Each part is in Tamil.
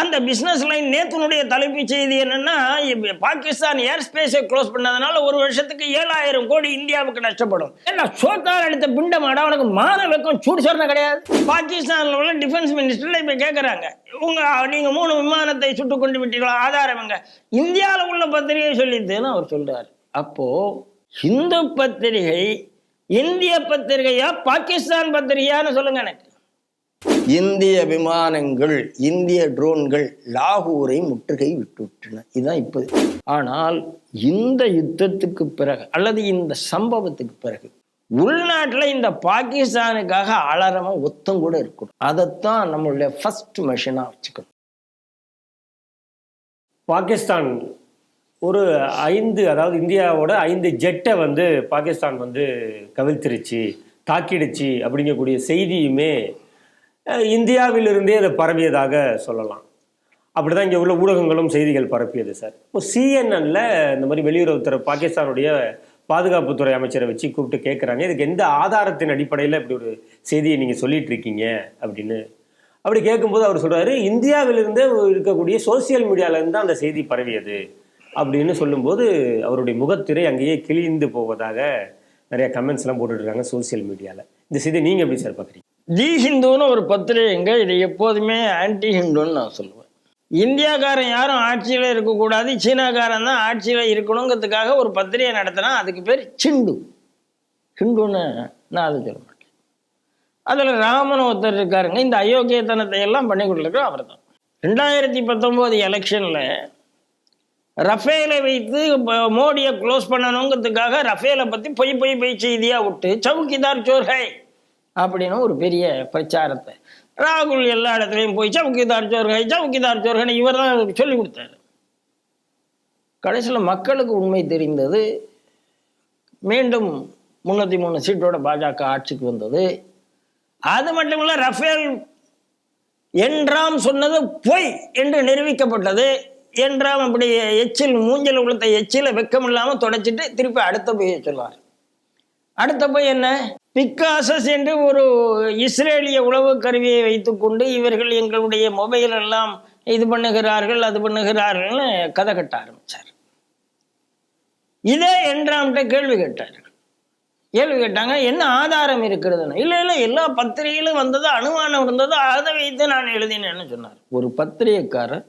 அந்த பிஸ்னஸ் லைன் நேத்தினுடைய தலைப்புச் செய்தி என்னன்னா பாகிஸ்தான் ஏர் ஸ்பேஸை க்ளோஸ் பண்ணதுனால ஒரு வருஷத்துக்கு ஏழாயிரம் கோடி இந்தியாவுக்கு நஷ்டப்படும். ஏன்னா சோத்தார் எடுத்த பிண்டம் அவனுக்கு மான வெக்கம் சூடு சொன்ன கிடையாது. பாகிஸ்தான்ல உள்ள டிஃபென்ஸ் மினிஸ்டர்ல இப்ப கேட்குறாங்க உங்க நீங்க மூணு விமானத்தை சுட்டு கொண்டு விட்டீங்களா ஆதாரம் எங்க? இந்தியாவில் உள்ள பத்திரிகை சொல்லிட்டுன்னு அவர் சொல்றாரு. அப்போ இந்து பத்திரிகை இந்திய பத்திரிகையா பாகிஸ்தான் பத்திரிகையான்னு சொல்லுங்க எனக்கு. இந்திய விமானங்கள் இந்திய ட்ரோன்கள் லாகூரை முற்றுகை விட்டுவிட்டன. இதுதான் இப்போ ஆனால் இந்த யுத்தத்துக்கு பிறகு அல்லது இந்த சம்பவத்துக்கு பிறகு உள்நாட்டில் இந்த பாகிஸ்தானுக்காக அலறமா ஒத்தம் கூட இருக்கணும். அதைத்தான் நம்மளுடைய ஃபர்ஸ்ட் மெஷினாக வச்சுக்கணும். பாகிஸ்தான் ஒரு ஐந்து அதாவது இந்தியாவோட ஐந்து ஜெட்டை வந்து பாகிஸ்தான் வந்து கவிழ்த்திருச்சு தாக்கிடுச்சு அப்படிங்கக்கூடிய செய்தியுமே இந்தியாவிலிருந்தே அதை பரவியதாக சொல்லலாம். அப்படிதான் இங்கே உள்ள ஊடகங்களும் செய்திகள் பரப்பியது சார். இப்போ சிஎன்என்ல இந்த மாதிரி வெளியுறவுத்துறை பாகிஸ்தானுடைய பாதுகாப்புத்துறை அமைச்சரை வச்சு கூப்பிட்டு கேட்குறாங்க இதுக்கு எந்த ஆதாரத்தின் அடிப்படையில் இப்படி ஒரு செய்தியை நீங்கள் சொல்லிட்டு இருக்கீங்க அப்படின்னு. அப்படி கேட்கும்போது அவர் சொல்கிறாரு இந்தியாவிலிருந்தே இருக்கக்கூடிய சோசியல் மீடியாவிலேருந்து தான் அந்த செய்தி பரவியது. அப்படின்னு சொல்லும்போது அவருடைய முகத்திரை அங்கேயே கிழிந்து போவதாக நிறைய கமெண்ட்ஸ்லாம் போட்டுட்ருக்காங்க சோசியல் மீடியாவில் இந்த செய்தி நீங்கள் எப்படி சார் பார்க்குறீங்க தி ஹிந்துன்னு ஒரு பத்திரிகைங்க இது எப்போதுமே ஆன்டி ஹிந்துன்னு நான் சொல்லுவேன். இந்தியாக்காரன் யாரும் ஆட்சியில் இருக்கக்கூடாது சீனாக்காரன் தான் ஆட்சியில் இருக்கணுங்கிறதுக்காக ஒரு பத்திரிகை நடத்தினா அதுக்கு பேர் சிண்டு. ஹிந்துன்னு நான் அதை சொல்ல மாட்டேன். அதில் ராமன் ஒருத்தர் இருக்காருங்க இந்த அயோக்கியத்தனத்தை எல்லாம் பண்ணி கொடுத்துருக்கிற அவர் தான் ரெண்டாயிரத்தி பத்தொம்போது எலெக்ஷனில் ரஃபேலை வைத்து மோடியை க்ளோஸ் பண்ணணுங்கிறதுக்காக ரஃபேலை பற்றி பொய் பொய் பொய் செய்தியாக விட்டு சவுக்கிதார் சோர்கை. அப்படின்னு ஒரு பெரிய பிரச்சாரத்தை. ராகுல் எல்லா இடத்துலையும் போய் சவுக்கிதார் சோர்கை சவுக்கிதார் சோர்கை இவர் தான் சொல்லி கொடுத்தாரு. கடைசியில் மக்களுக்கு உண்மை தெரிந்தது மீண்டும் முன்னூற்றி மூணு சீட்டோட பாஜக ஆட்சிக்கு வந்தது. அது மட்டும் இல்லை ரஃபேல் என்றாம் சொன்னது பொய் என்று நிரூபிக்கப்பட்டது. என்றாம் அப்படி எச்சில் மூஞ்சல் உளுத்த எச்சில வெக்கம் தொடச்சிட்டு திருப்பி அடுத்த பொய்யை சொல்வார். அடுத்த போய் என்ன? பிக்காசஸ் என்று ஒரு இஸ்ரேலிய உளவு கருவியை வைத்துக்கொண்டு இவர்கள் எங்களுடைய மொபைல் எல்லாம் இது பண்ணுகிறார்கள் அது பண்ணுகிறார்கள்னு கதை கட்ட ஆரம்பிச்சார். இதே என்றாம்கிட்ட கேள்வி கேட்டார்கள் கேள்வி கேட்டாங்க என்ன ஆதாரம் இருக்கிறதுன்னு? இல்லை இல்லை எல்லா பத்திரிகையிலும் வந்தது அனுமானம் இருந்தது அதை வைத்து நான் எழுதினேன்னு சொன்னார். ஒரு பத்திரிகைக்காரர்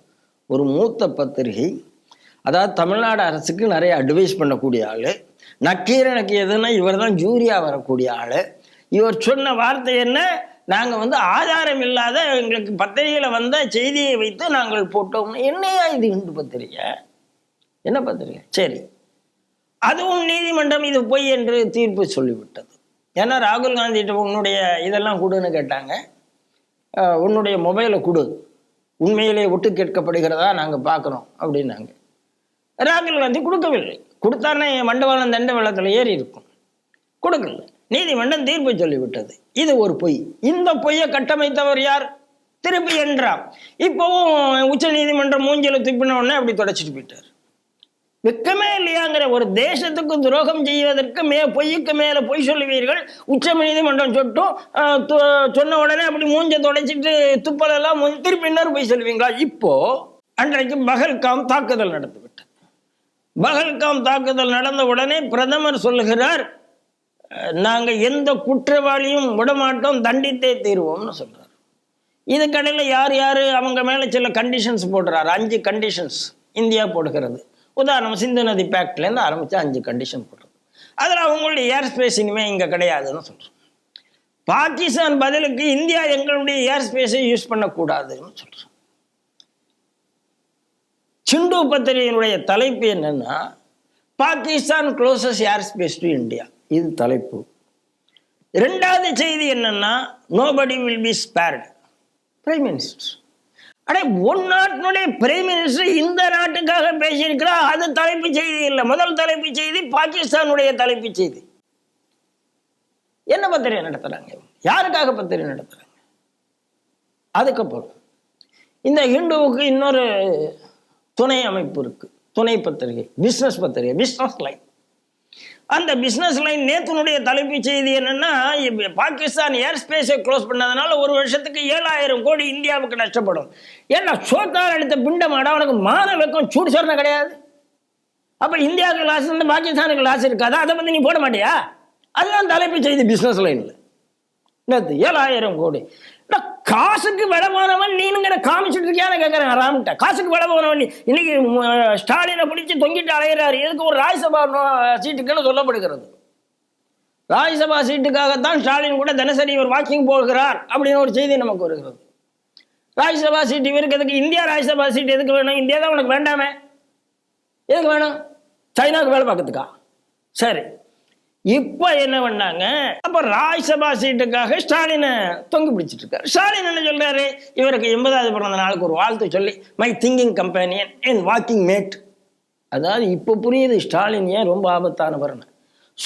ஒரு மூத்த பத்திரிகை அதாவது தமிழ்நாடு அரசுக்கு நிறைய அட்வைஸ் பண்ணக்கூடிய ஆள் நக்கீரனுக்கு எதுனா இவர் தான் ஜூரியா வரக்கூடிய ஆள். இவர் சொன்ன வார்த்தை என்ன? நாங்கள் வந்து ஆதாரம் இல்லாத எங்களுக்கு பத்திரிகையில் வந்த செய்தியை வைத்து நாங்கள் போட்டோம். என்னையா இது இந்து பத்திரிகை? என்ன பத்திரிகை? சரி. அதுவும் நீதிமன்றம் இது பொய் என்று தீர்ப்பு சொல்லிவிட்டது. ஏன்னா ராகுல் காந்திகிட்ட உன்னுடைய இதெல்லாம் கொடுன்னு கேட்டாங்க. உன்னுடைய மொபைலை கொடு. உண்மையிலே ஒட்டு கேட்கப்படுகிறதா நாங்கள் பார்க்குறோம் அப்படின்னாங்க. ராகுல் காந்தி கொடுக்கவில்லை. கொடுத்தாருன்னா என் மண்டவாளம் தண்டவாளத்தில் ஏறி இருக்கும். கொடுக்கல. நீதிமன்றம் தீர்ப்பு சொல்லிவிட்டது. இது ஒரு பொய். இந்த பொய்யை கட்டமைத்தவர் யார்? திருப்பி என்றார். இப்போவும் உச்ச நீதிமன்றம் மூஞ்சில துப்பின உடனே அப்படி தொடச்சிட்டு போயிட்டார். வெக்கமே இல்லையாங்கிற ஒரு தேசத்துக்கு துரோகம் செய்வதற்கு மே பொய்யுக்கு மேல பொய் சொல்லுவீர்கள். உச்ச நீதிமன்றம் சொட்டும். சொன்ன உடனே அப்படி மூஞ்ச துடைச்சிட்டு துப்பலெல்லாம் திருப்பி இன்னொரு பொய் சொல்லுவீங்களா? இப்போ அன்றைக்கு பகல்காம் தாக்குதல் நடந்துவிட்டது. பகல்காம் தாக்குதல் நடந்த உடனே பிரதமர் சொல்லுகிறார் நாங்கள் எந்த குற்றவாளியும் விடமாட்டோம் தண்டித்தே தீர்வோம்னு சொல்றார். இதுக்கடையில் யார் யார் அவங்க மேலே சில கண்டிஷன்ஸ் போடுறாரு. அஞ்சு கண்டிஷன்ஸ் இந்தியா போடுகிறது. உதாரணம் சிந்து நதி பேக்ட்லேருந்து ஆரம்பித்து அஞ்சு கண்டிஷன் போடுறது. அதில் அவங்களுடைய ஏர் ஸ்பேஸ் இனிமேல் இங்கே கிடையாதுன்னு சொல்கிறோம் பாகிஸ்தான் பதிலுக்கு இந்தியா எங்களுடைய ஏர் ஸ்பேஸை யூஸ் பண்ணக்கூடாதுன்னு சொல்கிறோம் சிண்டு பத்திரிகையினுடைய தலைப்பு என்னன்னா Pakistan closes air space to India இது தலைப்பு. ரெண்டாவது செய்தி என்னன்னா nobody will be spared prime minister அடே ஒன் நாட்டினுடைய பிரைம் மினிஸ்டர் இந்த நாட்டுக்காக பேசியிருக்கிறார் அது தலைப்பு செய்தி இல்லை. முதல் தலைப்பு செய்தி பாகிஸ்தானுடைய தலைப்பு செய்தி. என்ன பத்திரிகை நடத்துகிறாங்க யாருக்காக பத்திரிகை நடத்துகிறாங்க அதுக்கப்புறம் இந்த ஹிந்துவுக்கு இன்னொரு துணை அமைப்பு இருக்கு. துணை பத்திரிகை. பிஸ்னஸ் பத்திரிகை. பிஸ்னஸ் லைன் அந்த பிஸ்னஸ் லைன் நேத்துனுடைய தலைப்பு செய்தி என்னன்னா பாகிஸ்தான் ஏர் ஸ்பேஸை க்ளோஸ் பண்ணதுனால ஒரு வருஷத்துக்கு ஏழாயிரம் கோடி இந்தியாவுக்கு நஷ்டப்படும். ஏன்னா சோத்தால் அடுத்த பிண்டமாடா அவனுக்கு மான வெக்கம் சூடு சொரணை கிடையாது. அப்போ இந்தியாவுக்கு லாஸ் இருந்து பாகிஸ்தானுக்கு லாஸ் இருக்காதா? அதை பற்றி நீ போட மாட்டியா? அதுதான் தலைப்பு செய்தி பிஸ்னஸ் லைனில் நேற்று ஏழாயிரம் கோடி. காசுக்கு விலை போனவன் நீனுங்கிற காமிச்சிட்டு இருக்கியான்னு கேட்குறேன் ராம்கிட்ட. காசுக்கு விலை போனவன் நீ இன்னைக்கு ஸ்டாலினை பிடிச்சி தொங்கிட்டு அலையிறாரு. எதுக்கு ஒரு ராஜ்யசபா சீட்டுக்குன்னு சொல்லப்படுகிறது? ராஜ்யசபா சீட்டுக்காகத்தான் ஸ்டாலின் கூட தினசரி இவர் வாக்கிங் போகிறார் அப்படின்னு ஒரு செய்தி நமக்கு வருகிறது. ராஜ்யசபா சீட்டு இவருக்கு எதுக்கு? இந்தியா ராஜ்யசபா சீட்டு எதுக்கு வேணும்? இந்தியா தான் உனக்கு வேண்டாமே. எதுக்கு வேணும்? சைனாவுக்கு வேலை பார்க்கறதுக்கா? சரி. இப்போ என்ன பண்ணாங்க? அப்ப ராஜ்சபா சீட்டுக்காக ஸ்டாலினை தொங்கி பிடிச்சிட்டு இருக்காரு. ஸ்டாலின் என்ன சொல்றாரு? இவருக்கு எண்பதாவது பிறந்த நாளுக்கு ஒரு வாழ்த்து சொல்லி மை திங்கிங் கம்பெனியன் என் வாக்கிங் மேட் அதாவது இப்போ புரியுது ஸ்டாலின் ஏன் ரொம்ப ஆபத்தானவர்னு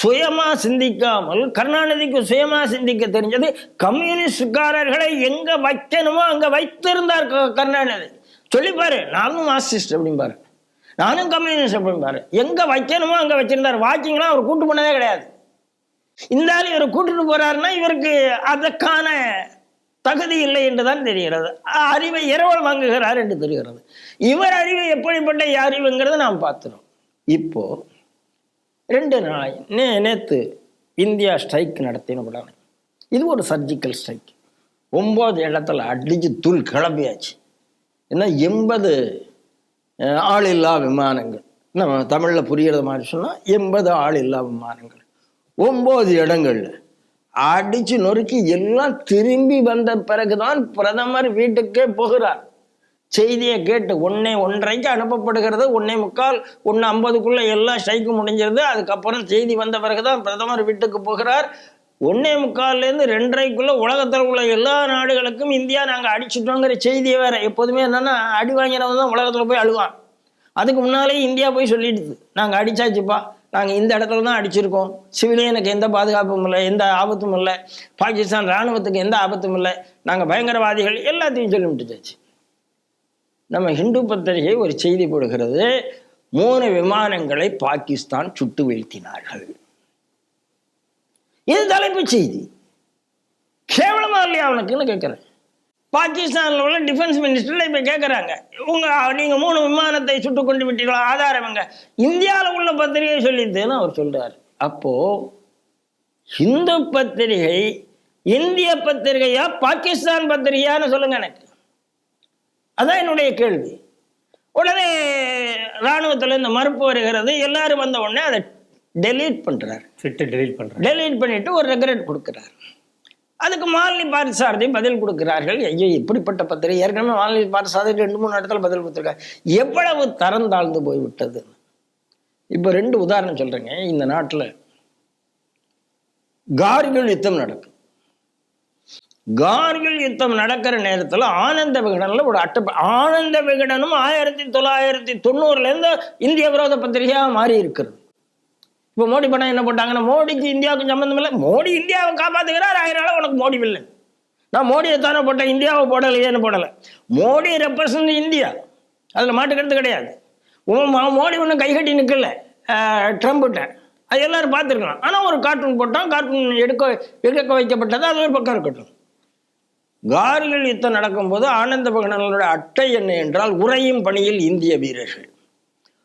சுயமா சிந்திக்காமல் கருணாநிதிக்கு சுயமா சிந்திக்க தெரிஞ்சது கம்யூனிஸ்ட்காரர்களை எங்க வைக்கணுமோ அங்க வைத்திருந்தார் க- கருணாநிதி. சொல்லிப்பாரு நானும் மார்க்சிஸ்ட் அப்படிம்பாரு. நானும் கம்யூனிஸ்ட் அப்படிம்பாரு எங்க வைக்கணுமோ அங்க வச்சிருந்தார். வாக்கிங்லாம் அவர் கூட்டு பண்ணதே கிடையாது. இந்த ஆள் இவர் கூட்டிட்டு போறாருன்னா இவருக்கு அதற்கான தகுதி இல்லை என்றுதான் தெரிகிறது. அறிவை இரவல் வாங்குகிறார் என்று தெரிகிறது. இவர் அறிவு எப்படிப்பட்ட அறிவுங்கிறத நாம் பார்த்துறோம். இப்போ ரெண்டு நாள் நே நேற்று இந்தியா ஸ்ட்ரைக் நடத்தின உடனே இது ஒரு சர்ஜிக்கல் ஸ்ட்ரைக் ஒம்பது இடத்துல அடிச்சு தூள் கிளம்பியாச்சு. ஏன்னா எண்பது ஆளில்லா விமானங்கள். நம்ம தமிழில் புரியுற மாதிரி சொன்னால் எண்பது ஆளில்லா விமானங்கள். ஒம்பது இடங்கள்ல அடிச்சு நொறுக்கி எல்லாம் திரும்பி வந்த பிறகுதான் பிரதமர் வீட்டுக்கே போகிறார். செய்தியை கேட்டு ஒன்னே ஒன்றைக்கு அனுப்பப்படுகிறது. ஒன்னே முக்கால் ஒன்று ஐம்பதுக்குள்ளே எல்லாம் ஸ்ட்ரைக்கு முடிஞ்சிருது. அதுக்கப்புறம் செய்தி வந்த பிறகுதான் பிரதமர் வீட்டுக்கு போகிறார். ஒன்றே முக்கால்லேருந்து ரெண்டரைக்குள்ளே உலகத்தில் உள்ள எல்லா நாடுகளுக்கும் இந்தியா நாங்கள் அடிச்சிட்டோங்கிற செய்தியை வேறு. எப்போதுமே என்னன்னா அடி வாங்கினவன் தான் உலகத்தில் போய் அழுவான். அதுக்கு முன்னாலே இந்தியா போய் சொல்லிடுது. நாங்கள் அடித்தாச்சுப்பா நாங்கள் இந்த இடத்துல தான் அடிச்சிருக்கோம். சிவிலியனுக்கு எந்த பாதுகாப்பும் இல்லை எந்த ஆபத்தும் இல்லை. பாகிஸ்தான் ராணுவத்துக்கு எந்த ஆபத்தும் இல்லை. நாங்கள் பயங்கரவாதிகள் எல்லாத்தையும் சொல்லி விட்டுச்சாச்சு நம்ம ஹிந்து பத்திரிகை ஒரு செய்தி போடுகிறது மூணு விமானங்களை பாகிஸ்தான் சுட்டு வீழ்த்தினார்கள். இது தலைப்புச் செய்தி. கேவலமா இல்லையா அவனுக்குன்னு கேட்குறேன் பாகிஸ்தானில் உள்ள டிஃபென்ஸ் மினிஸ்டர்ல இப்போ கேட்குறாங்க உங்கள் நீங்கள் மூணு விமானத்தை சுட்டு கொண்டு விட்டீங்களா ஆதாரம் எங்க? இந்தியாவில் உள்ள பத்திரிகை சொல்லிதுன்னு அவர் சொல்கிறார் அப்போது ஹிந்து பத்திரிகை இந்திய பத்திரிகையா பாகிஸ்தான் பத்திரிகையான்னு சொல்லுங்க எனக்கு. அதான் என்னுடைய கேள்வி. உடனே இராணுவத்தில் இந்த மறுப்பு வருகிறது. எல்லாரும் வந்த உடனே அதை டெலீட் பண்றாரு. ட்விட்டர் டெலீட் பண்றேன் டெலீட் பண்ணிட்டு ஒரு ரெக்ரெட் கொடுக்கிறார். அதுக்கு மாலினி பாரசாரதி பதில் கொடுக்கிறார்கள். ஐயோ இப்படிப்பட்ட பத்திரிகை. ஏற்கனவே மாலினி பாரசாரதி ரெண்டு மூணு இடத்துல பதில் கொடுத்துருக்காரு எவ்வளவு தரம் தாழ்ந்து போய்விட்டது? இப்போ ரெண்டு உதாரணம் சொல்றேங்க. இந்த நாட்டில் கார்கில் யுத்தம் நடக்கும் கார்கில் யுத்தம் நடக்கிற நேரத்தில் ஆனந்த விகடனில் ஒரு அட்டை ஆனந்த விகடனும் ஆயிரத்தி தொள்ளாயிரத்தி தொண்ணூறுலேருந்து இந்திய விரோத பத்திரிகையாக மாறி இருக்கிறது இப்போ மோடி படம் என்ன போட்டாங்கன்னா மோடிக்கு இந்தியாவுக்கு சம்மந்தம் இல்லை. மோடி இந்தியாவை காப்பாற்றுகிறார் ஆயிரம் உனக்கு மோடி இல்லை நான் மோடியை தானே போட்டேன் இந்தியாவை போடலையேன்னு போடலை? மோடி ரெப்ரசன்ட் இந்தியா. அதில் மாட்டுக்கிறது கிடையாது. உன் மோடி ஒன்றும் கைகட்டி நிற்கல ட்ரம்ப்கிட்ட. அது எல்லோரும் பார்த்துருக்கலாம். ஆனால் ஒரு கார்ட்டூன் போட்டோம் கார்ட்டூன் எடுக்க எடுக்க வைக்கப்பட்டது அது ஒரு பக்கம் இருக்கட்டும். கார்கில் யுத்தம் நடக்கும்போது ஆனந்த பகனோட அட்டை என்ன என்றால் உறையும் பணியில் இந்திய வீரர்கள்.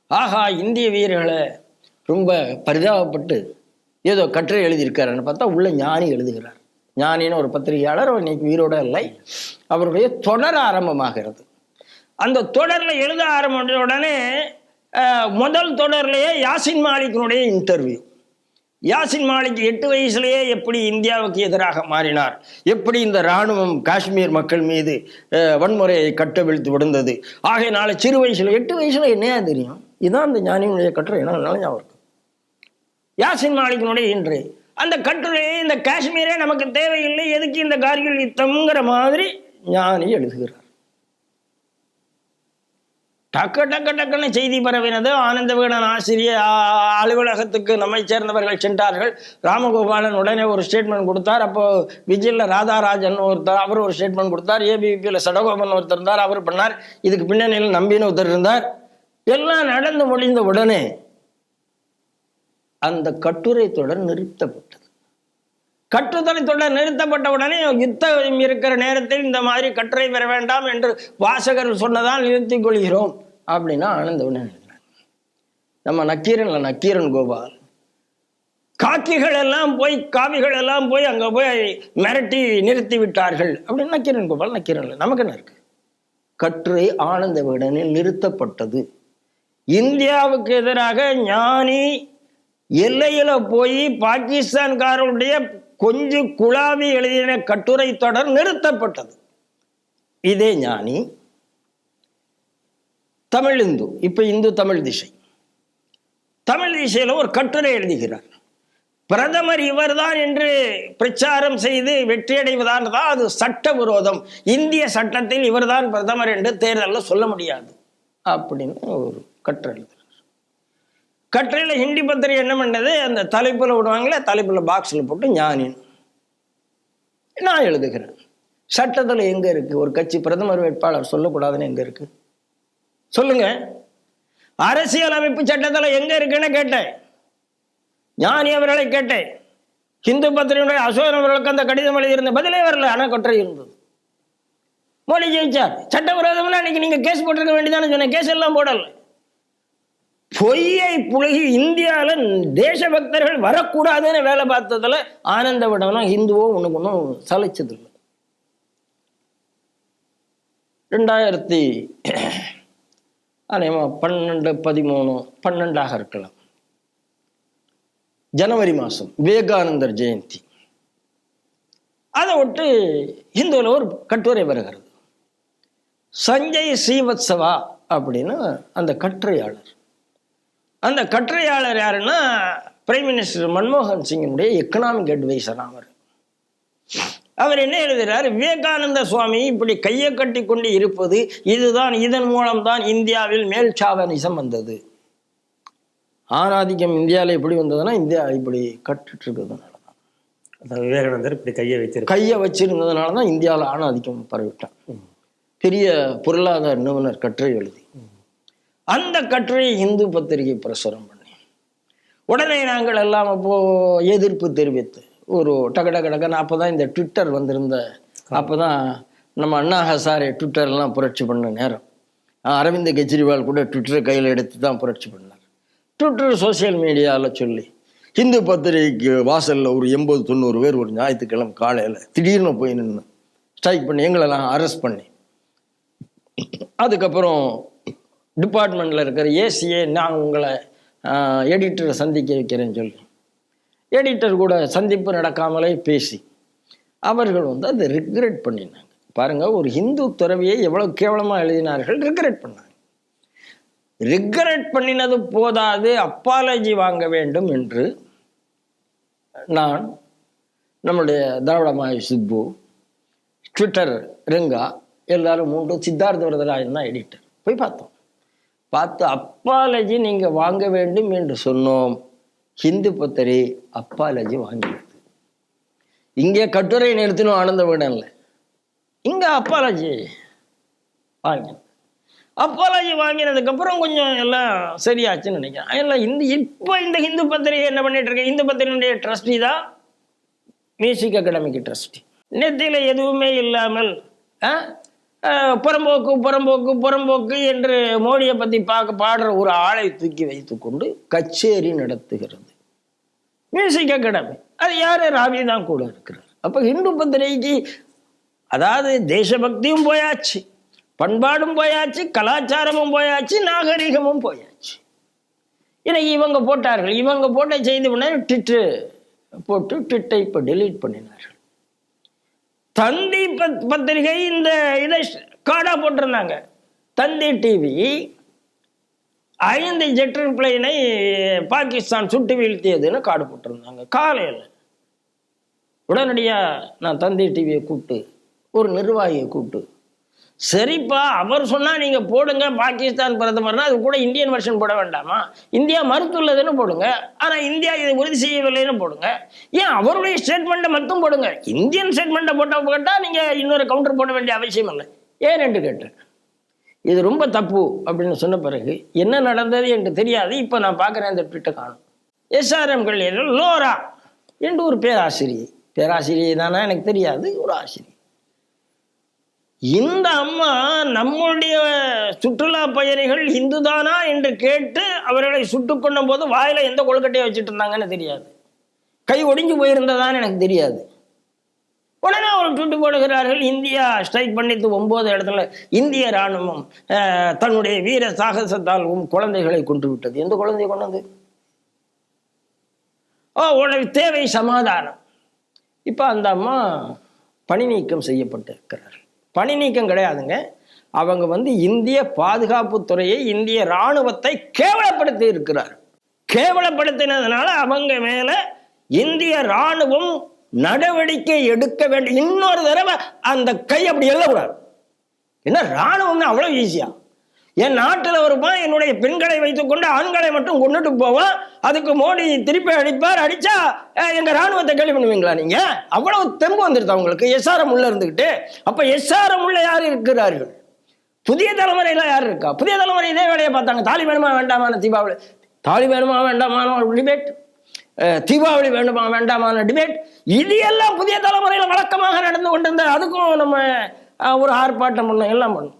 ஆஹா இந்திய வீரர்களை. ரொம்ப பரிதாபப்பட்டு ஏதோ கட்டுரை எழுதியிருக்காருன்னு பார்த்தா உள்ள ஞானி எழுதுகிறார். ஞானின்னு ஒரு பத்திரிகையாளர் அவர் இன்னைக்கு உயிரோட இல்லை. அவருடைய தொடர் ஆரம்பமாகிறது. அந்த தொடரில் எழுத ஆரம்பித்த உடனே முதல் தொடர்லேயே யாசின் மாலிக்கினுடைய இன்டர்வியூ யாசின் மாலிக் எட்டு வயசுலேயே எப்படி இந்தியாவுக்கு எதிராக மாறினார்? எப்படி இந்த ராணுவம் காஷ்மீர் மக்கள் மீது வன்முறையை கட்டவிழ்த்து விடுந்தது ஆகையினால சிறு வயசில் எட்டு வயசில் என்னையா தெரியும்? இதான் அந்த ஞானியினுடைய கட்டுரை. என்ன நல்ல ஞாபகம் யாசின் மாலிக்கினுடைய இன்று. அந்த கட்டுரையை இந்த காஷ்மீரே நமக்கு தேவையில்லை எதுக்கு இந்த கார்கில் யுத்தம்ங்கிற மாதிரி ஞானி எழுதுகிறார். டக்கு டக்கு டக்குன்னு செய்தி பரவினது. ஆனந்த விகடன் ஆசிரியர் அலுவலகத்துக்கு நம்மை சேர்ந்தவர்கள் சென்றார்கள். ராமகோபாலன் உடனே ஒரு ஸ்டேட்மெண்ட் கொடுத்தார். அப்போ விஜயில் ராதாராஜன் ஒருத்தர் அவர் ஒரு ஸ்டேட்மெண்ட் கொடுத்தார். ஏபிபியில் சடகோபன் ஒருத்தர் இருந்தார். அவர் பண்ணார். இதுக்கு பின்னணியில் நம்பின்னு ஒருத்தர் இருந்தார். எல்லாம் நடந்து முடிந்த உடனே அந்த கட்டுரை தொடர் நிறுத்தப்பட்டது. கட்டுரை தொடர் நிறுத்தப்பட்ட உடனே யுத்தம் இருக்கிற நேரத்தில் இந்த மாதிரி கட்டுரை பெற வேண்டாம் என்று வாசகர் சொன்னதால் நிறுத்திக் கொள்கிறோம் அப்படின்னா ஆனந்தவன் எழுதினார் நம்ம நக்கீரன்ல நக்கீரன் கோபால். காக்கிகள் எல்லாம் போய் காவிகள் எல்லாம் போய் அங்க போய் மிரட்டி நிறுத்தி விட்டார்கள் அப்படின்னு நக்கீரன் கோபால் நக்கீரன்ல நமக்கு என்ன இருக்கு? கட்டுரை ஆனந்த விடனில் நிறுத்தப்பட்டது. இந்தியாவுக்கு எதிராக ஞானி எல்லையில போய் பாகிஸ்தான்காரருடைய கொஞ்சு குழாவி எழுதின கட்டுரை தொடர் நிறுத்தப்பட்டது. இதே ஞானி தமிழ் இந்து இப்போ இந்து தமிழ் திசை. தமிழ் திசையில ஒரு கட்டுரை எழுதுகிறார். பிரதமர் இவர்தான் என்று பிரச்சாரம் செய்து வெற்றியடைவதான் தான் அது சட்ட விரோதம். இந்திய சட்டத்தில் இவர்தான் பிரதமர் என்று தேர்தலில் சொல்ல முடியாது. அப்படின்னு ஒரு கட்டுரை கட்டுரையில் ஹிந்தி பத்திரிகை என்ன பண்ணது அந்த தலைப்பில் விடுவாங்களே தலைப்பில் பாக்ஸில் போட்டு ஞானின் நான் எழுதுகிறேன். சட்டத்தில் எங்கே இருக்குது ஒரு கட்சி பிரதமர் வேட்பாளர் சொல்லக்கூடாதுன்னு எங்கே இருக்குது சொல்லுங்கள் அரசியல் அமைப்பு எங்கே எங்க இருக்குன்னு கேட்டேன். ஞானி அவர்களை கேட்டேன். ஹிந்து பத்திரிகையுடைய அசோகன் அவர்களுக்கு அந்த கடிதம் எழுதியிருந்த பதிலே வரல. ஆனால் கட்டுரை இருந்தது. மோடி ஜெயிச்சார். சட்டவிரோதம்னா அன்னைக்கு நீங்கள் கேஸ் போட்டிருக்க வேண்டியதானு சொன்னேன். கேஸ் எல்லாம் போடலை. பொய்யை புலகி இந்தியாவில் தேசபக்தர்கள் வரக்கூடாதுன்னு வேலை பார்த்ததுல ஆனந்த விடணும் ஹிந்துவோ உனக்கு ஒன்றும் சலைச்சது இல்லை. ரெண்டாயிரத்தி அதேமா பன்னெண்டு பதிமூணு பன்னெண்டாக இருக்கலாம். ஜனவரி மாதம் விவேகானந்தர் ஜெயந்தி. அதை விட்டு ஹிந்துவில் ஒரு கட்டுரை வருகிறது. சஞ்சய் ஸ்ரீவத்சவா அப்படின்னு அந்த கட்டுரையாளர். அந்த கட்டுரையாளர் யாருன்னா பிரைம் மினிஸ்டர் மன்மோகன் சிங்கினுடைய எக்கனாமிக் அட்வைசர் அவர். அவர் என்ன எழுதுகிறார் விவேகானந்த சுவாமி இப்படி கையை கட்டி கொண்டு இருப்பது இதுதான் இதன் மூலம்தான் இந்தியாவில் மேல்சாவனிசம் வந்தது. ஆணாதிக்கம் இந்தியாவில் எப்படி வந்ததுன்னா இந்தியா இப்படி கட்டுட்டு இருக்கிறதுனால தான் விவேகானந்தர் இப்படி கையை வச்சிருக்காரு கையை வச்சிருந்ததுனால தான் இந்தியாவில் ஆணாதிக்கம் பரவிட்டான். பெரிய பொருளாதார நிபுணர் கட்டுரை எழுதி. அந்த கட்டுரையை இந்து பத்திரிகை பிரசுரம் பண்ணி. உடனே நாங்கள் எல்லாம் அப்போது எதிர்ப்பு தெரிவித்து ஒரு டக டக டகன்னு அப்போதான் இந்த ட்விட்டர் வந்திருந்த அப்போ தான் நம்ம அண்ணா ஹசாரே ட்விட்டர்லாம் புரட்சி பண்ண நேரம். அரவிந்த் கெஜ்ரிவால் கூட ட்விட்டரை கையில் எடுத்து தான் புரட்சி பண்ணார். ட்விட்டர் சோஷியல் மீடியாவில் சொல்லி ஹிந்து பத்திரிகைக்கு வாசலில் ஒரு எண்பது தொண்ணூறு பேர் ஒரு ஞாயிற்றுக்கிழமை காலையில் திடீர்னு போய் நின்று ஸ்ட்ரைக் பண்ணி எங்களெல்லாம் அரெஸ்ட் பண்ணி. அதுக்கப்புறம் டிபார்ட்மெண்ட்டில் இருக்கிற ஏசியை நான் உங்களை எடிட்டரை சந்திக்க வைக்கிறேன்னு சொல்லி எடிட்டர் கூட சந்திப்பு நடக்காமலே பேசி அவர்கள் வந்து அதை ரிக்ரெட் பண்ணினாங்க. பாருங்கள் ஒரு ஹிந்து துறவியை எவ்வளோ கேவலமாக எழுதினார்கள் ரிக்ரெட் பண்ணாங்க. ரிக்ரெட் பண்ணினது போதாது அப்பாலஜி வாங்க வேண்டும் என்று நான் நம்முடைய திராவிடமாய் சிப்பு ட்விட்டர் ரெங்கா எல்லாரும் மூன்று சித்தார்த்த வரதராஜன் தான் எடிட்டர் போய் பார்த்தோம். பார்த்து அப்பாலஜி நீங்கள் வாங்க வேண்டும் என்று சொன்னோம். ஹிந்து புத்தரி அப்பாலஜி வாங்கிடுது இங்கே கட்டுரை நிறுத்தினோம் ஆனந்த விடல இங்கே அப்பாலஜி வாங்கினது அப்பாலஜி வாங்கினதுக்கப்புறம் கொஞ்சம் எல்லாம் சரியாச்சுன்னு நினைக்கிறேன். எல்லாம் இந்த இப்போ இந்த ஹிந்து பத்திரிகை என்ன பண்ணிட்டு இருக்கு? இந்து பத்திரிகையுடைய ட்ரஸ்டி தான் மியூசிக் அகாடமிக்கு ட்ரஸ்டி நெத்தியில் எதுவுமே இல்லாமல் ஆ, புறம்போக்கு புறம்போக்கு புறம்போக்கு என்று மோடியை பற்றி பார்க்க பாடுற ஒரு ஆளை தூக்கி வைத்துக்கொண்டு கச்சேரி நடத்துகிறது. மியூசிக் அகாடமி அது யார்? ராவி தான் கூட இருக்கிறார். அப்போ ஹிந்து பத்திரிகைக்கு அதாவது தேசபக்தியும் போயாச்சு பண்பாடும் போயாச்சு கலாச்சாரமும் போயாச்சு நாகரிகமும் போயாச்சு. இன்னைக்கு இவங்க போட்டார்கள். இவங்க போட்ட செய்தி பண்ண ட்விட்டு போட்டு ட்விட்டை இப்போ டெலீட் பண்ணினார்கள். தந்தி பத் பத்திரிகை இந்த இதை காடா போட்டிருந்தாங்க. தந்தி டிவி ஐந்து ஜெட் பிளைனை பாகிஸ்தான் சுட்டு வீழ்த்தியதுன்னு காடு போட்டிருந்தாங்க. காலையில் உடனடியாக நான் தந்தி டிவியை கூப்பிட்டு ஒரு நிர்வாகியை கூப்பிட்டு சரிப்பா அவர் சொன்னால் நீங்கள் போடுங்க பாகிஸ்தான் பிரதமர்னா அது கூட இந்தியன் வெர்ஷன் போட வேண்டாமா? இந்தியா மறுத்துள்ளதுன்னு போடுங்க. ஆனால் இந்தியா இதை உறுதி செய்யவில்லைன்னு போடுங்க. ஏன் அவருடைய ஸ்டேட்மெண்ட்டை மட்டும் போடுங்க? இந்தியன் ஸ்டேட்மெண்ட்டை போட்ட கேட்டால் நீங்கள் இன்னொரு கவுண்டர் போட வேண்டிய அவசியம் இல்லை. ஏன் என்று கேட்டேன் இது ரொம்ப தப்பு அப்படின்னு சொன்ன பிறகு என்ன நடந்தது என்று தெரியாது. இப்போ நான் பார்க்குறேன் அந்த ட்விட்டை காணும். எஸ்ஆர்எம் கல்யாணம் லோரா என்று ஒரு பேராசிரியை. பேராசிரியை தானே? எனக்கு தெரியாது. ஒரு ஆசிரியர் இந்த அம்மா நம்முடைய சுற்றுலா பயணிகள் இந்துதானா என்று கேட்டு அவர்களை சுட்டுக் கொண்ட போது வாயில எந்த கொழுக்கட்டையை வச்சுட்டு இருந்தாங்கன்னு தெரியாது. கை ஒடிஞ்சு போயிருந்ததான்னு எனக்கு தெரியாது. உடனே அவர் ட்விட்டு போடுகிறார்கள் இந்தியா ஸ்ட்ரைக் பண்ணித்து ஒன்பது இடத்துல இந்திய ராணுவம் தன்னுடைய வீர சாகசத்தால் குழந்தைகளை கொண்டு விட்டது எந்த குழந்தை கொண்டது ஓ உனக்கு தேவை சமாதானம். இப்போ அந்த அம்மா பணி நீக்கம் செய்யப்பட்டிருக்கிறார்கள். பணி நீக்கம் கிடையாதுங்க. அவங்க வந்து இந்திய பாதுகாப்பு துறையை இந்திய ராணுவத்தை கேவலப்படுத்தி இருக்கிறார். கேவலப்படுத்தினதுனால அவங்க மேல இந்திய ராணுவம் நடவடிக்கை எடுக்க வேண்டும் இன்னொரு தடவை அந்த கை அப்படி எழுதக்கூடாது என்ன ராணுவம்னா அவ்வளவு ஈஸியா என் நாட்டில் வருவான் என்னுடைய பெண்களை வைத்துக்கொண்டு ஆண்களை மட்டும் கொண்டுட்டு போவான் அதுக்கு மோடி திருப்பி அடிப்பார் அடிச்சா எங்க ராணுவத்தை கேள்வி பண்ணுவீங்களா நீங்க? அவ்வளவு தெம்பு வந்துருது அவங்களுக்கு எஸ்ஆர்எம் உள்ள இருந்துகிட்டு. அப்ப எஸ்ஆர்எம் உள்ள யார் இருக்கிறார்கள்? புதிய தலைமுறையில யார் இருக்கா? புதிய தலைமுறை இதே வேலையை பார்த்தாங்க. தாலிபானுமா வேண்டாமான தீபாவளி? தாலிபானுமா வேண்டாமான ஒரு டிபேட் தீபாவளி வேண்டுமா வேண்டாமான டிபேட் இது எல்லாம் புதிய தலைமுறையில் வழக்கமாக நடந்து கொண்டிருந்த அதுக்கும் நம்ம ஒரு ஆர்ப்பாட்டம் பண்ணோம் எல்லாம் பண்ணோம்.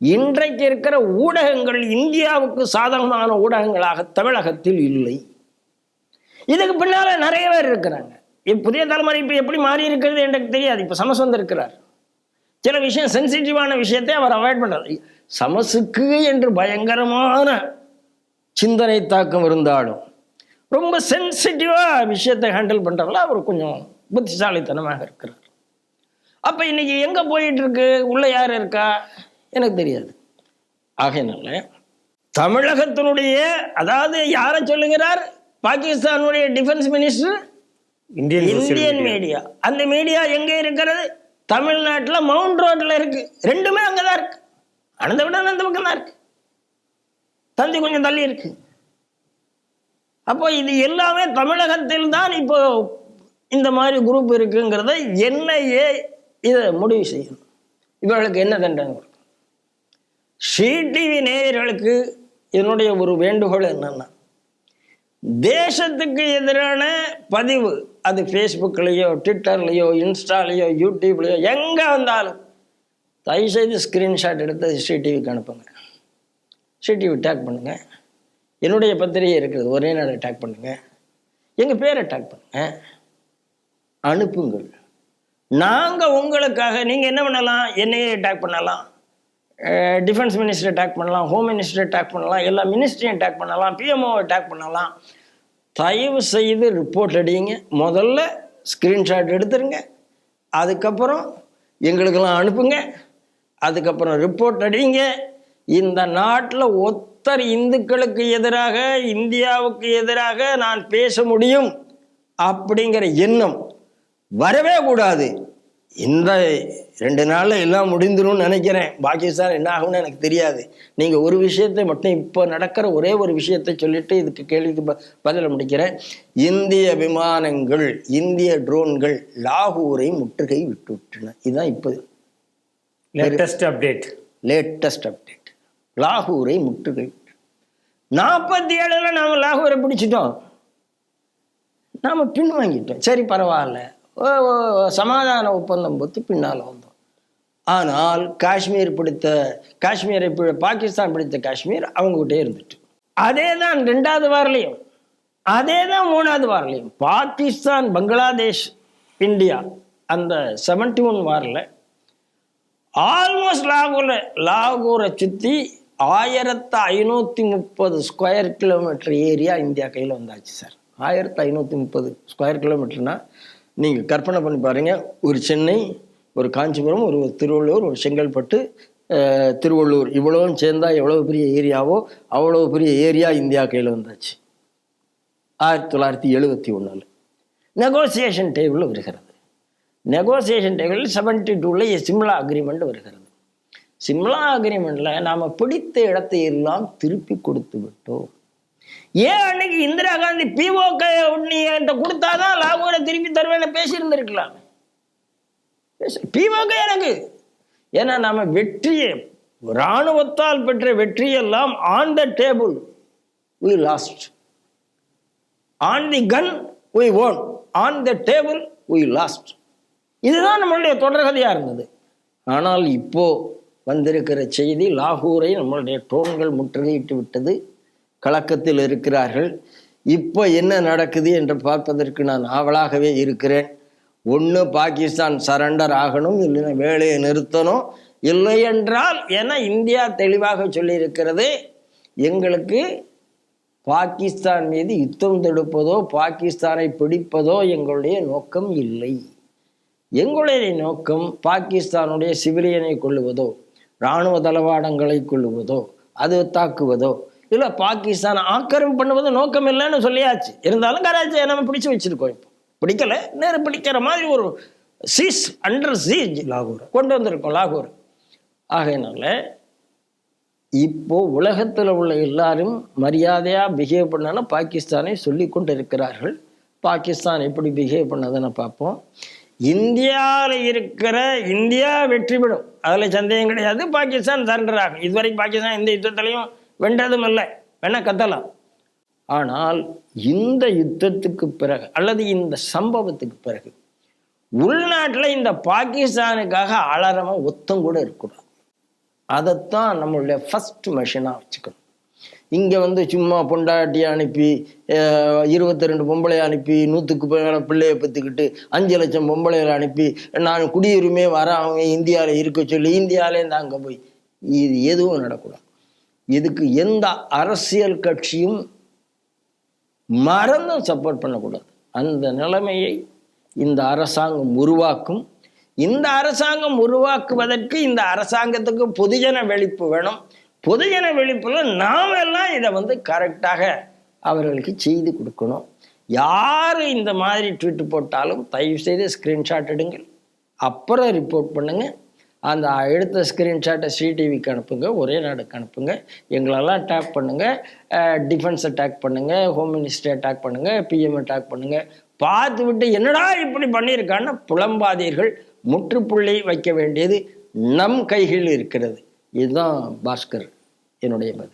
இன்றைக்கு இருக்கிற ஊடகங்கள் இந்தியாவுக்கு சாதகமான ஊடகங்களாக தமிழகத்தில் இல்லை. இதுக்கு பின்னால நிறைய பேர் இருக்கிறாங்க. புதிய தலைமுறை இப்போ எப்படி மாறி இருக்கிறது எனக்கு தெரியாது. இப்போ சமஸ் வந்திருக்கிறார் சில விஷயம் சென்சிட்டிவான விஷயத்தை அவர் அவாய்ட் பண்றாரு சமசுக்கு என்று பயங்கரமான சிந்தனை தாக்கம் இருந்தாலும் ரொம்ப சென்சிட்டிவா விஷயத்தை ஹேண்டில் பண்றதுல அவர் கொஞ்சம் புத்திசாலித்தனமாக இருக்கிறார். அப்ப இன்னைக்கு எங்க போயிட்டு இருக்கு? உள்ள யார் இருக்கா? எனக்கு தெரியாது. ஆகையினால தமிழகத்தினுடைய அதாவது யாரை சொல்லுகிறார்? பாகிஸ்தானுடைய defence minister Indian Indian. Media அந்த மீடியா எங்க இருக்கிறது? தமிழ்நாட்டுல மவுண்ட் ரோட்ல இருக்கு. ரெண்டுமே அங்கதான் இருக்கு. அனந்த விட அந்த பக்கம் தான் இருக்கு. தந்தி கொஞ்சம் தள்ளி இருக்கு. அப்போ இது எல்லாமே தமிழகத்தில் தான் இப்போ இந்த மாதிரி குரூப் இருக்குங்கிறத என்னையே இதை முடிவு செய்யணும். இவர்களுக்கு என்ன தண்டனை கொடுக்கணும் ஸ்ரீ டிவி நேயர்களுக்கு என்னுடைய ஒரு வேண்டுகோள் என்னென்னா தேசத்துக்கு எதிரான பதிவு அது ஃபேஸ்புக்லேயோ ட்விட்டர்லேயோ இன்ஸ்டாலேயோ யூடியூப்லேயோ எங்கே வந்தாலும் தயவுசெய்து ஸ்க்ரீன்ஷாட் எடுத்து ஸ்ரீ டிவிக்கு அனுப்புங்க. ஸ்ரீ டேக் பண்ணுங்கள் என்னுடைய பத்திரிகை இருக்குது ஒரே நாள் டேக் பண்ணுங்கள் எங்கள் பேரை டேக் பண்ணுங்கள் அனுப்புங்கள். நாங்கள் உங்களுக்காக நீங்கள் என்ன பண்ணலாம்? என்னையே அட்டாக் பண்ணலாம். டிஃபென்ஸ் மினிஸ்டரை அட்டாக் பண்ணலாம் ஹோம் மினிஸ்டரை அட்டாக் பண்ணலாம் எல்லா மினிஸ்ட்ரியும் அட்டாக் பண்ணலாம் பிஎம்ஓவை அட்டாக் பண்ணலாம். தயவு செய்து ரிப்போர்ட் அடிங்க முதல்ல ஸ்க்ரீன்ஷாட் எடுத்துருங்க. அதுக்கப்புறம் எங்களுக்கெல்லாம் அனுப்புங்க. அதுக்கப்புறம் ரிப்போர்ட் அடிங்க இந்த நாட்டில் ஒத்தர் இந்துக்களுக்கு எதிராக இந்தியாவுக்கு எதிராக நான் பேச முடியும் அப்படிங்கிற எண்ணம் வரவே கூடாது. இந்த ரெண்டு நாளில் எல்லாம் முடிந்துரும்னு நினைக்கிறேன். பாகிஸ்தான் என்ன ஆகும்னு எனக்கு தெரியாது. நீங்கள் ஒரு விஷயத்தை மட்டும் இப்போ நடக்கிற ஒரே ஒரு விஷயத்தை சொல்லிட்டு இதுக்கு கேள்விக்கு ப பதில முடிக்கிறேன். இந்திய விமானங்கள் இந்திய ட்ரோன்கள் லாகூரை முற்றுகை விட்டு விட்டன இதுதான் இப்போ லேட்டஸ்ட் அப்டேட் லேட்டஸ்ட் அப்டேட் லாகூரை முற்றுகை நாற்பத்தி ஏழுல நாம லாகூரை பிடிச்சிட்டோம். நாம பின் வாங்கிட்டோம் சரி பரவாயில்ல. சமாதான ஒப்பந்தம் பொத்து பின்னால் வந்தோம். ஆனால் காஷ்மீர் பிடித்த காஷ்மீரை பி- பாகிஸ்தான் பிடித்த காஷ்மீர் அவங்ககிட்டே இருந்துட்டு. அதே தான் ரெண்டாவது வாரிலையும் அதே தான் மூணாவது வாரிலையும். பாகிஸ்தான் பங்களாதேஷ் இந்தியா அந்த செவன்டி ஒன் வாரில் ஆல்மோஸ்ட் லாகூரில் லாகூரை சுற்றி ஆயிரத்து ஐநூற்றி முப்பது ஸ்கொயர் கிலோமீட்டர் ஏரியா இந்தியா கையில் வந்தாச்சு சார். ஆயிரத்து ஐநூற்றி முப்பது ஸ்கொயர் கிலோமீட்டர்னால் நீங்கள் கற்பனை பண்ணி பாருங்கள் ஒரு சென்னை ஒரு காஞ்சிபுரம் ஒரு திருவள்ளூர் ஒரு செங்கல்பட்டு திருவள்ளூர். இவ்வளவும் சேர்ந்தா எவ்வளோ பெரிய ஏரியாவோ அவ்வளோ பெரிய ஏரியா இந்தியா கையில் வந்தாச்சு. ஆயிரத்தி தொள்ளாயிரத்தி எழுபத்தி ஒன்றில் நெகோசியேஷன் டேபிள் வருகிறது. நெகோசியேஷன் டேபிள் செவன்டி டூவில் சிம்லா அக்ரிமெண்ட் வருகிறது. சிம்லா அக்ரிமெண்ட்டில் நாம் பிடித்த இடத்தை எல்லாம் திருப்பி கொடுத்து விட்டோம். ஏன் அன்னைக்கு இந்திரா காந்தி பிஓக்க நீ என்கிட்ட கொடுத்தாதான் லாகூரை திருப்பி தருவேன்னு பேசியிருந்திருக்கலாம்? பிஓக்க எனக்கு. ஏன்னா நம்ம வெற்றியை இராணுவத்தால் பெற்ற வெற்றியெல்லாம் on the table we lost on the gun we won on the table we lost இதுதான் நம்மளுடைய தொடர்கதையாக இருந்தது. ஆனால் இப்போ வந்திருக்கிற செய்தி லாகூரை நம்மளுடைய டோன்கள் முற்றுகையிட்டு விட்டது. கலக்கத்தில் இருக்கிறார்கள். இப்போ என்ன நடக்குது என்று பார்ப்பதற்கு நான் ஆவலாகவே இருக்கிறேன். ஒன்று பாகிஸ்தான் சரண்டர் ஆகணும் இல்லைன்னா வேலையை நிறுத்தணும். இல்லை என்றால் என இந்தியா தெளிவாக சொல்லியிருக்கிறது எங்களுக்கு பாகிஸ்தான் மீது யுத்தம் தடுப்பதோ பாகிஸ்தானை பிடிப்பதோ எங்களுடைய நோக்கம் இல்லை. எங்களுடைய நோக்கம் பாகிஸ்தானுடைய சிவிலியனை கொள்ளுவதோ இராணுவ தளவாடங்களை கொள்ளுவதோ அது தாக்குவதோ இல்லை பாகிஸ்தான் ஆக்கிரமிப்பு பண்ணுவது நோக்கம் இல்லைன்னு சொல்லியாச்சு. இருந்தாலும் கராச்சியை நம்ம பிடிச்சு வச்சிருக்கோம் இப்போ. பிடிக்கல. நேரம் பிடிக்கிற மாதிரி ஒரு சீஸ் அண்டர் சீஜ் லாகூர் கொண்டு வந்திருக்கோம் லாகூர். ஆகையினால இப்போ உலகத்தில் உள்ள எல்லாரும் மரியாதையாக பிஹேவ் பண்ணனா பாகிஸ்தானை சொல்லி கொண்டு இருக்கிறார்கள் பாகிஸ்தான் எப்படி பிஹேவ் பண்ணதுன்னு பார்ப்போம். இந்தியாவில் இருக்கிற இந்தியா வெற்றி பெறும். அதில் சந்தேகம் கிடையாது. பாகிஸ்தான் சரண்டர் ஆகும். இதுவரைக்கும் பாகிஸ்தான் எந்த யுத்தத்திலையும் வென்றதும் இல்லை வேணா கத்தலாம். ஆனால் இந்த யுத்தத்துக்கு பிறகு அல்லது இந்த சம்பவத்துக்கு பிறகு உள்நாட்டில் இந்த பாகிஸ்தானுக்காக அலாரமாக ஒத்தம் கூட இருக்கக்கூடாது. அதைத்தான் நம்மளுடைய ஃபஸ்ட் மிஷனாக வச்சுக்கணும். இங்கே வந்து சும்மா பொண்டாட்டியை அனுப்பி இருபத்தி ரெண்டு பொம்பளை அனுப்பி நூற்றுக்கு மேலே பிள்ளையை பற்றிக்கிட்டு அஞ்சு லட்சம் பொம்பளைகளை அனுப்பி நான் குடியுரிமை வர அவங்க இந்தியாவில் இருக்க சொல்லி இந்தியாவிலேருந்து அங்கே போய் இது எதுவும் நடக்கூடாது இதுக்கு எந்த அரசியல் கட்சியும் மறந்தும் சப்போர்ட் பண்ணக்கூடாது. அந்த நிலைமையை இந்த அரசாங்கம் உருவாக்கும். இந்த அரசாங்கம் உருவாக்குவதற்கு இந்த அரசாங்கத்துக்கு பொதுஜன வெளிப்பு வேணும். பொதுஜன வெளிப்புல நாம் எல்லாம் இதை வந்து கரெக்டாக அவர்களுக்கு செய்து கொடுக்கணும். யார் இந்த மாதிரி ட்வீட் போட்டாலும் தயவு செய்து ஸ்க்ரீன்ஷாட் எடுங்கள். அப்புறம் ரிப்போர்ட் பண்ணுங்கள் அந்த எடுத்த ஸ்க்ரீன்ஷாட்டை சிடிவிக்கு அனுப்புங்க ஒரே நாடுக்கு அனுப்புங்க. எங்களெல்லாம் அட்டாக் பண்ணுங்கள் டிஃபென்ஸ் அட்டாக் பண்ணுங்கள் ஹோம் மினிஸ்டர் அட்டாக் பண்ணுங்கள் பிஎம் அட்டாக் பண்ணுங்கள் பார்த்து விட்டு என்னடா இப்படி பண்ணியிருக்கான்னு புலம்பாதீர்கள். முற்றுப்புள்ளி வைக்க வேண்டியது நம் கைகளில் இருக்கிறது. இதுதான் பாஸ்கர் என்னுடைய பதில்.